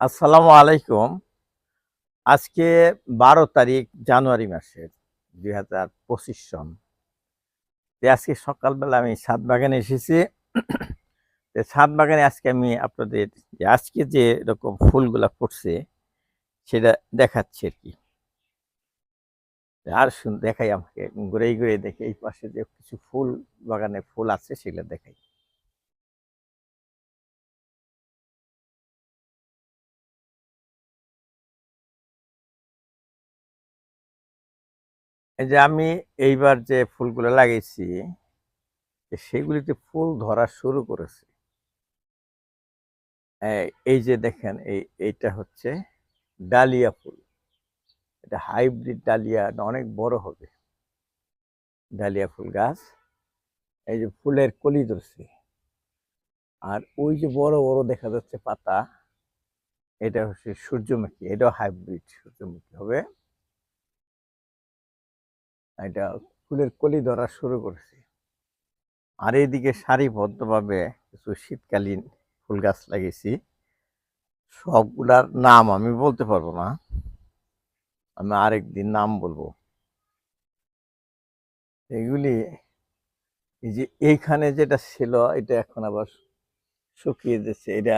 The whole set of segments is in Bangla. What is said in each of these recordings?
আসসালামু আলাইকুম। আজকে বারো তারিখ জানুয়ারি মাসের দুই হাজার পঁচিশ সন। আজকে সকালবেলা আমি ছাদ বাগানে এসেছি। তো ছাদ বাগানে আজকে আমি আপনাদের আজকে যে রকম ফুলগুলা ফুটছে, সেটা দেখাচ্ছি আর কি। আর শুন, দেখাই আমাকে ঘুরে ঘুরে দেখে এই পাশে যে কিছু ফুল, বাগানে ফুল আছে, সেগুলো দেখাই। এই যে আমি এইবার যে ফুলগুলো লাগিয়েছি সেগুলিতে ফুল ধরা শুরু করেছে। এই- যে দেখেন, এই, এইটা হচ্ছে ডালিয়া ফুল। এটা হাইব্রিড ডালিয়া অনেক বড় হবে। ডালিয়া ফুল গাছ। এই যে ফুলের কলি ধরছে। আর ওই যে বড় বড় দেখা যাচ্ছে পাতা, এটা হচ্ছে সূর্যমুখী, এটাও হাইব্রিড সূর্যমুখী হবে। এটা ফুলের কলি ধরা শুরু করেছে। আর এইদিকে সারিবদ্ধভাবে কিছু শীতকালীন ফুল গাছ লাগিয়েছি। সবগুলার নাম আমি বলতে পারব না। আমি আরেকদিন নাম বলব। এগুলি এই যে এইখানে যেটা ছিল, এটা এখন আবার শুকিয়ে যাচ্ছে। এটা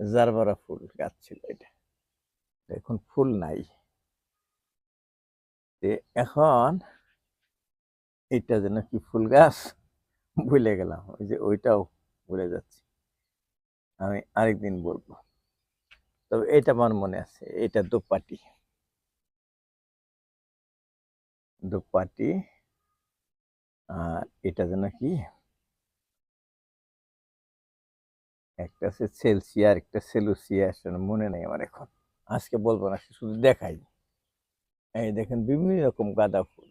জারবারা ফুল গাছ ছিল এটা। এখন ফুল নাই। এখন এটা যেন কি ফুল গাছ? ভুলে গেলাম, ওই যে ওইটাও ভুলে যাচ্ছি। আমি আরেকদিন বলব। তবে এটা আমার মনে আছে, এটা দোপাটি। দোপাটি, আর এটা যেন কি? একটা আছে সেলসিয়া আর একটা সেলুসিয়া মনে নেই আমার এখন। আজকে বলব না, শুধু দেখাই। এই দেখেন বিভিন্ন রকম গাঁদা ফুল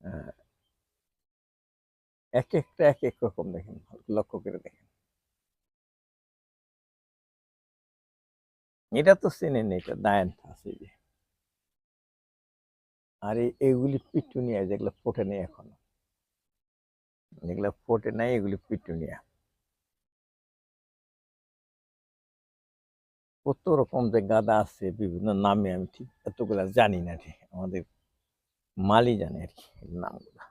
আহ, এক একটা এক এক রকম দেখেন লক্ষ্য করে দেখেন এটা তো চেনেন এটা দায়ান আছে যে আর এই- এইগুলি পিটুনিয়া যেগুলো ফোটে নেই এখনো যেগুলো ফোটে নাই, এগুলি পিটুনিয়া। কত রকম যে গাদা আছে, বিভিন্ন নামে আমি ঠিক এতগুলা জানি না ঠিক আমাদের মালি জানে আর কি নামগুলা।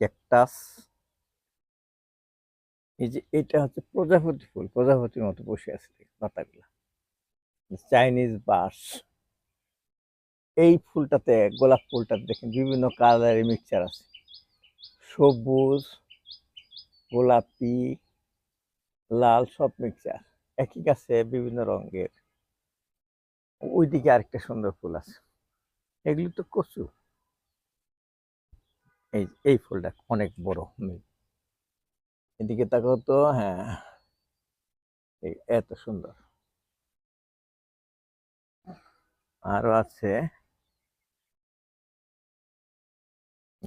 ক্যাকটাস। এই যে এটা হচ্ছে প্রজাপতি ফুল, প্রজাপতির মতো বসে আছে পাতাগুলা। চাইনিজ বাস এই ফুলটাতে, গোলাপ ফুলটাতে দেখেন বিভিন্ন কালারের মিক্সচার আছে। সবুজ, গোলাপি, লাল সব মিক্সচার একই গাছে বিভিন্ন রঙের। ওইদিকে আরেকটা সুন্দর ফুল আছে। এগুলি তো কচু। এই এই ফুলটা অনেক বড়। এদিকে তাকাও তো হ্যাঁ। এত সুন্দর। আরও আছে।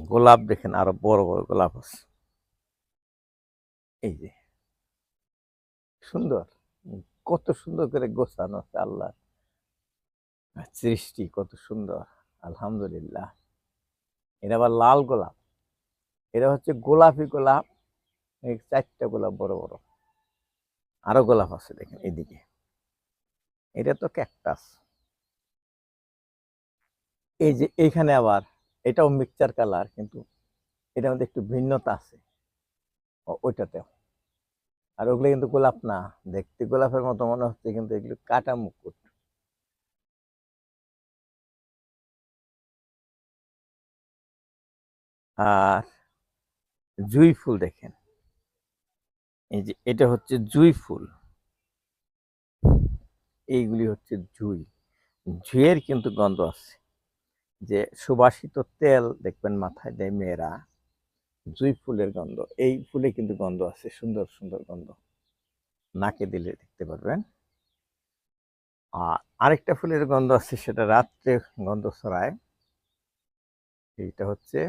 গোলাপ দেখেন, আরও বড় বড় গোলাপ আছে। এই যে। সুন্দর। কত সুন্দর করে গোছানো আছে আল্লাহ সৃষ্টি কত সুন্দর, আলহামদুলিল্লাহ। এটা আবার লাল গোলাপ। এটা হচ্ছে গোলাপি গোলাপ চারটা গোলাপ বড় বড়। আরও গোলাপ আছে দেখেন এদিকে। এটা তো ক্যাকটাস। এই যে এইখানে আবার এটাও মিক্সচার কালার কিন্তু এটার মধ্যে একটু ভিন্নতা আছে। ওইটাতেও। আর ওগুলো কিন্তু গোলাপ না, দেখতে গোলাপের মতো মনে হচ্ছে, কিন্তু এগুলো কাটা মুকুট। আর জুই ফুল দেখেন। এই যে এটা হচ্ছে জুই ফুল। এইগুলি হচ্ছে জুই। জুইয়ের কিন্তু গন্ধ আছে। যে সুবাসিত তেল দেখবেন মাথায় দেয় মেয়েরা, জুই ফুলের গন্ধ। এই ফুলে কিন্তু গন্ধ আছে, সুন্দর সুন্দর গন্ধ। নাকে দিলে দেখতে পারবেন। আর আরেকটা ফুলের গন্ধ আছে, সেটা রাত্রে গন্ধ ছড়ায়। এইটা হচ্ছে,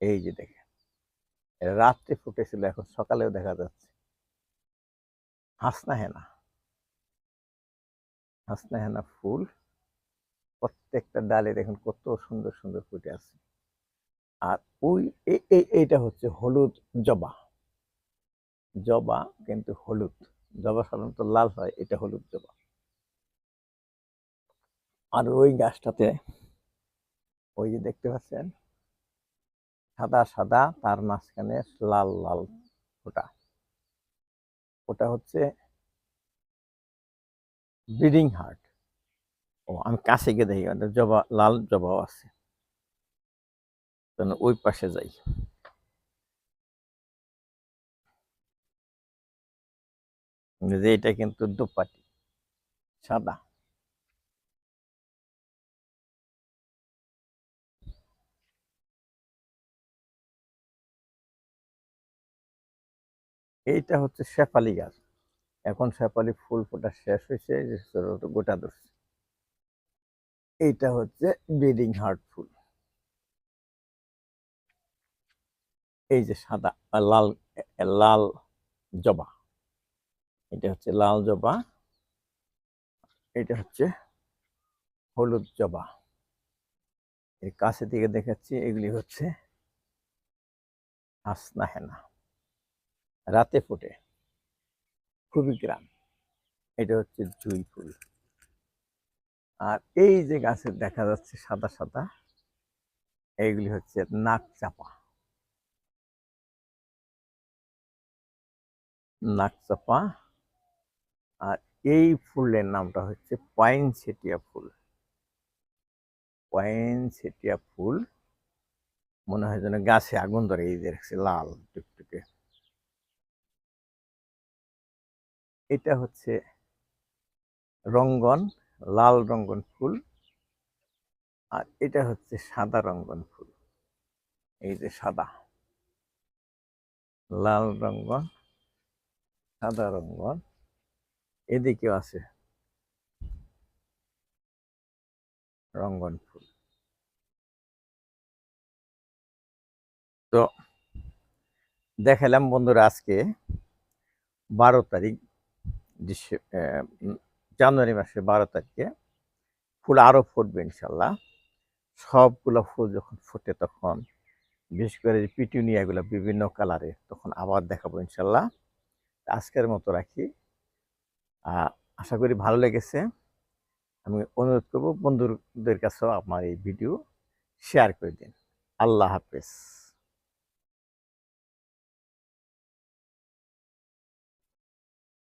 এই যে দেখেন, এরা রাত্রে ফুটেছিল, এখন সকালেও দেখা যাচ্ছে। হাসনা হেনা হাসনা হেনা ফুল। প্রত্যেকটা ডালে দেখুন কত সুন্দর সুন্দর ফুটে আছে। আর ওই এইটা হচ্ছে হলুদ জবা। জবা কিন্তু হলুদ। জবা সাধারণত লাল হয়, এটা হলুদ জবা। আর ওই গাছটাতে ওই যে দেখতে পাচ্ছেন, সাদা সাদা, তার মাঝখানে লাল লাল ফোটা। ওটা হচ্ছে ব্রিডিং হার্ট। ও, আমি কাছে গিয়ে দেখি জবা, লাল জবাও আছে। ওই পাশে যাই। যে এটা কিন্তু দুপাটি, সাদা। এইটা হচ্ছে শেফালি গাছ। এখন শেফালি ফুল ফোটা শেষ হয়েছে গোটা ধরছে। এইটা হচ্ছে ব্রিডিং হার্ট ফুল। এই যে সাদা লাল লাল জবা। এটা হচ্ছে লাল জবা। এটা হচ্ছে হলুদ জবা। এর কাছে থেকে দেখাচ্ছি এগুলি হচ্ছে হাসনা হেনা। রাতে ফোটে। খুবই গ্রাম। এটা হচ্ছে জুই ফুল। আর এই যে গাছের দেখা যাচ্ছে সাদা সাদা, এইগুলি হচ্ছে নাক চাপা। নাক চাপা। আর এই ফুলের নামটা হচ্ছে পাইন সেটিয়া ফুল। পাইন সেটিয়া ফুল, মনে হয় যেন গাছে আগুন ধরে, এই রাখছে লাল টুকটুকে। এটা হচ্ছে রঙ্গন লাল রঙ্গন ফুল আর এটা হচ্ছে সাদা রঙ্গন ফুল। এই যে সাদা। লাল রঙ্গন, সাদা রঙ্গন। এদিকেও আছে রঙ্গন ফুল। তো দেখালাম বন্ধুরা আজকে বারো তারিখ জানুয়ারি মাসের বারো তারিখে ফুল আরও ফুটবে ইনশাল্লাহ। সবগুলো ফুল যখন ফোটে তখন, বিশেষ করে পিটুনিয়াগুলো বিভিন্ন কালারে তখন আবার দেখাবো ইনশাল্লাহ। আজকের মতো রাখি। আশা করি ভালো লেগেছে। আমি অনুরোধ করব বন্ধুদের কাছেও আমার এই ভিডিও শেয়ার করে দিন। আল্লাহ হাফেজ।